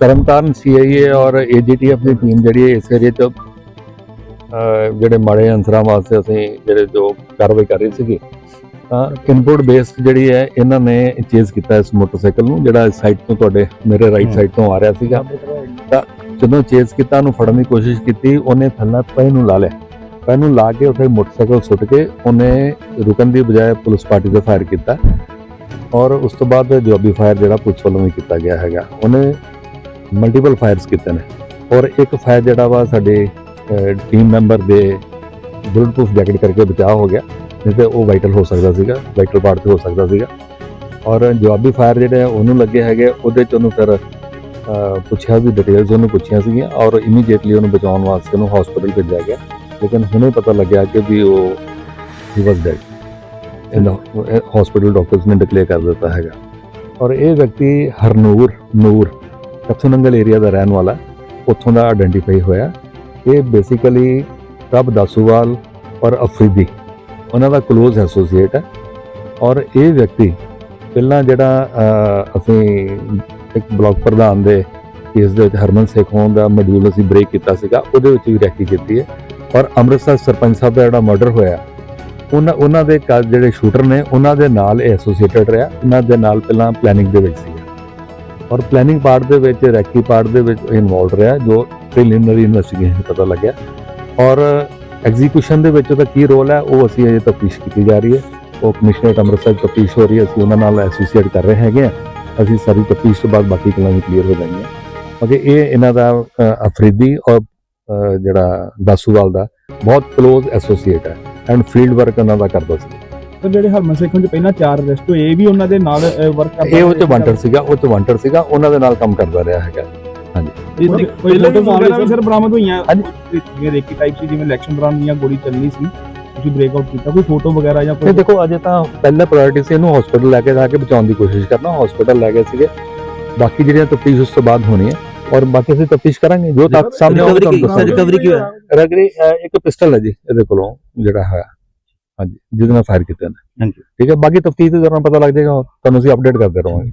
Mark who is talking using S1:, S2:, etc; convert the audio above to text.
S1: Tarn Taran CIA ਔਰ AGTF ਦੀ team ਜਿਹੜੀ ਹੈ ਇਸ ਏਰੀਏ ਅਹ, ਜਿਹੜੇ ਮਾੜੇ ਅੰਸਰਾਂ ਵਾਸਤੇ ਅਸੀਂ ਜਿਹੜੇ ਜੋ ਕਾਰਵਾਈ ਕਰ ਰਹੇ ਸੀਗੇ ਤਾਂ ਇਨਪੁਟ ਬੇਸਡ ਜਿਹੜੀ ਹੈ ਇਹਨਾਂ ਨੇ ਚੇਜ਼ ਕੀਤਾ ਇਸ ਮੋਟਰਸਾਈਕਲ ਨੂੰ ਜਿਹੜਾ ਸਾਈਡ ਤੋਂ ਤੁਹਾਡੇ ਮੇਰੇ ਰਾਈਟ ਸਾਈਡ ਤੋਂ ਆ ਰਿਹਾ ਸੀਗਾ। ਤਾਂ ਜਦੋਂ ਚੇਜ਼ ਕੀਤਾ ਉਹਨੂੰ ਫੜਨ ਦੀ ਕੋਸ਼ਿਸ਼ ਕੀਤੀ ਉਹਨੇ ਥੱਲੇ ਪੈ ਨੂੰ ਲਾ ਲਿਆ। ਪੈ ਨੂੰ ਲਾ ਕੇ ਉੱਥੇ ਮੋਟਰਸਾਈਕਲ ਸੁੱਟ ਕੇ ਉਹਨੇ ਰੁਕਣ ਦੀ ਬਜਾਏ ਪੁਲਿਸ ਪਾਰਟੀ ਤੇ ਫਾਇਰ ਕੀਤਾ। ਔਰ ਉਸ ਤੋਂ ਬਾਅਦ ਜਵਾਬੀ ਫਾਇਰ ਜਿਹੜਾ ਪੁਲਿਸ ਵੱਲੋਂ ਵੀ ਕੀਤਾ ਗਿਆ ਹੈਗਾ, ਉਹਨੇ ਮਲਟੀਪਲ ਫਾਇਰਸ ਕੀਤੇ ਨੇ। ਔਰ ਇੱਕ ਫਾਇਰ ਜਿਹੜਾ ਵਾ ਸਾਡੇ ਟੀਮ ਮੈਂਬਰ ਦੇ ਬੁਲਟ ਪ੍ਰੂਫ ਜੈਕਟ ਕਰਕੇ ਬਚਾਅ ਹੋ ਗਿਆ, ਨਹੀਂ ਤੇ ਉਹ ਵਾਈਟਲ ਹੋ ਸਕਦਾ ਸੀਗਾ ਵਾਈਟਲ ਪਾਰਟ ਤੇ ਹੋ ਸਕਦਾ ਸੀਗਾ। ਔਰ ਜਵਾਬੀ ਫਾਇਰ ਜਿਹੜੇ ਉਹਨੂੰ ਲੱਗੇ ਹੈਗੇ, ਉਹਦੇ ਚ ਉਹਨੂੰ ਫਿਰ ਪੁੱਛਿਆ ਵੀ ਡਿਟੇਲਸ ਉਹਨੂੰ ਪੁੱਛੀਆਂ ਸੀਗੀਆਂ, ਔਰ ਇਮੀਡੀਏਟਲੀ ਉਹਨੂੰ ਬਚਾਉਣ ਵਾਸਤੇ ਉਹਨੂੰ ਹਸਪੀਟਲ ਭੇਜਿਆ ਗਿਆ। ਲੇਕਿਨ ਹੁਣੇ ਪਤਾ ਲੱਗਿਆ ਕਿ ਵੀ ਉਹ ਹੀ ਵਾਸ ਡੈਡ ਹਸਪੀਟਲ ਡਾਕਟਰਸ ਨੇ ਡਿਕਲੇਅਰ ਕਰ ਦਿੱਤਾ ਹੈਗਾ। ਔਰ ਇਹ ਵਿਅਕਤੀ ਹਰਨੂਰ, ਨੂਰ ਕਥੂਨੰਗਲ ਏਰੀਆ ਦਾ ਰਹਿਣ ਵਾਲਾ, ਉੱਥੋਂ ਦਾ ਆਇਡੈਂਟੀਫਾਈ ਹੋਇਆ। ਇਹ ਬੇਸਿਕਲੀ ਪ੍ਰਭ ਦਾਸੂਵਾਲ ਔਰ ਅਫਰੀਦੀ, ਉਹਨਾਂ ਦਾ ক্লোਜ਼ ਐਸੋਸੀਏਟ ਹੈ। ਔਰ ਇਹ ਵਿਅਕਤੀ ਪਹਿਲਾਂ ਜਿਹੜਾ ਅਸੀਂ ਇੱਕ ਬਲਾਕ ਪ੍ਰਧਾਨ ਦੇ ਕੇਸ ਦੇ ਵਿੱਚ ਹਰਮਨ ਸੇਖ ਹੋਣ ਦਾ ਮੋਡਿਊਲ ਅਸੀਂ ਬ੍ਰੇਕ ਕੀਤਾ ਸੀਗਾ, ਉਹਦੇ ਵਿੱਚ ਵੀ ਰੈਕੀ ਕੀਤੀ ਹੈ। ਔਰ ਅੰਮ੍ਰਿਤਸਰ ਸਰਪੰਚ ਸਾਹਿਬ ਦਾ ਜਿਹੜਾ ਮਰਡਰ ਹੋਇਆ ਉਹਨਾਂ ਉਹਨਾਂ ਦੇ ਕਾ- ਜਿਹੜੇ ਸ਼ੂਟਰ ਨੇ, ਉਹਨਾਂ ਦੇ ਨਾਲ ਇਹ ਐਸੋਸੀਏਟਡ ਰਿਹਾ। ਉਹਨਾਂ ਦੇ ਨਾਲ ਪਹਿਲਾਂ ਪਲੈਨਿੰਗ ਦੇ ਵਿੱਚ ਸੀ ਔਰ ਪਲੈਨਿੰਗ ਪਾਰਟ ਦੇ ਵਿੱਚ, ਰੈਕੀ ਪਾਰਟ ਦੇ ਵਿੱਚ ਇਨਵੋਲਡ ਰਿਹਾ, ਜੋ ਪ੍ਰੀਲਿਮਿਨਰੀ ਇਨਵੈਸਟੀਗੇਸ਼ਨ ਪਤਾ ਲੱਗਿਆ। ਔਰ ਐਗਜ਼ੀਕਿਊਸ਼ਨ ਦੇ ਵਿੱਚ ਉਹਦਾ ਕੀ ਰੋਲ ਹੈ, ਉਹ ਅਸੀਂ ਅਜੇ ਤਫਤੀਸ਼ ਕੀਤੀ ਜਾ ਰਹੀ ਹੈ। ਉਹ ਕਮਿਸ਼ਨਰ ਅੰਮ੍ਰਿਤਸਰ ਤਫਤੀਸ਼ ਹੋ ਰਹੀ ਹੈ, ਅਸੀਂ ਉਹਨਾਂ ਨਾਲ ਐਸੋਸੀਏਟ ਕਰ ਰਹੇ ਹੈਗੇ ਹਾਂ। ਅਸੀਂ ਸਾਰੀ ਤਫਤੀਸ਼ ਤੋਂ ਬਾਅਦ ਬਾਕੀ ਗੱਲਾਂ ਵੀ ਕਲੀਅਰ ਹੋ ਜਾਣਗੀਆਂ। ਕਿਉਂਕਿ ਇਹ ਇਹਨਾਂ ਦਾ ਅਫਰੀਦੀ ਔਰ ਜਿਹੜਾ ਦਾਸੂਵਾਲ ਦਾ ਬਹੁਤ ক্লোਜ਼ ਐਸੋਸੀਏਟ ਹੈ। ਐਂਡ ਫੀਲਡ ਵਰਕ ਉਹਨਾਂ ਦਾ ਕਰਦਾ ਸੀ।
S2: ਤੇ ਜਿਹੜੇ ਹਰਮਨ ਸਿੰਘ ਚ ਪਹਿਲਾਂ ਚਾਰ ਅਰੈਸਟ ਹੋਏ ਇਹ ਵੀ ਉਹਨਾਂ ਦੇ ਨਾਲ ਵਰਕ ਕਰਦਾ
S1: ਇਹ ਉਹ ਚ ਵਾਂਟਰ ਸੀਗਾ ਉਹ ਚ ਵਾਂਟਰ ਸੀਗਾ ਉਹਨਾਂ ਦੇ ਨਾਲ ਕੰਮ ਕਰਦਾ ਰਿਹਾ ਹੈਗਾ।
S2: ਕੋਈ ਫੋਟੋ ਵਗੈਰਾ ਵੀ ਸਰ ਬਰਾਮਦ ਹੋਈਆਂ।
S1: ਹਾਂਜੀ।
S2: ਜਿਵੇਂ ਰੇਕੀ ਟਾਈਪ ਸੀ ਜਿਵੇਂ ਇਲੈਕਸ਼ਨ ਦੌਰਾਨ ਦੀਆਂ ਗੋਲੀ ਚੱਲਣੀ ਸੀ ਤੁਸੀਂ ਬ੍ਰੇਕਆਊਟ ਕੀਤਾ ਕੋਈ ਫੋਟੋ ਵਗੈਰਾ ਜਾਂ ਕੋਈ
S1: ਦੇਖੋ ਅਜੇ ਤਾਂ ਪਹਿਲਾ ਪ੍ਰਾਇੋਰਟੀ ਸੀ ਇਹਨੂੰ ਹਸਪੀਟਲ ਲੈ ਕੇ ਜਾ ਕੇ ਬਚਾਉਣ ਦੀ ਕੋਸ਼ਿਸ਼ ਕਰਨਾ ਹਸਪੀਟਲ ਲੈ ਗਏ ਸੀਗੇ। ਬਾਕੀ ਜਿਹੜੀਆਂ ਤਫਤੀਸ਼ ਉਸ ਤੋਂ ਬਾਅਦ ਹੋਣੀ ਹੈ ਔਰ ਬਾਕੀ ਅਸੀਂ ਤਫਤੀਸ਼ ਕਰਾਂਗੇ ਜੋ ਤੱਕ ਸਾਹਮਣੇ
S3: ਰਿਕਵਰੀ
S1: ਤੁਹਾਨੂੰ
S3: ਰਿਕਵਰੀ ਕੀ ਹੋਇਆ
S1: ਰਗਰੀ ਇੱਕ ਪਿਸਟਲ ਹੈ ਜੀ ਇਹਦੇ ਕੋਲੋਂ ਜਿਹੜਾ ਹੈ ਹਾਂਜੀ ਜਿਹਦੇ ਨਾਲ ਫਾਇਰ ਕੀਤੇ ਨੇ। ਠੀਕ ਹੈ ਬਾਕੀ ਤਫਤੀਸ਼ ਦੇ ਦੌਰਾਨ ਪਤਾ ਲੱਗ ਜਾਏਗਾ ਤੁਹਾਨੂੰ ਅਸੀਂ ਅਪਡੇਟ ਕਰਦੇ ਰਹਾਂਗੇ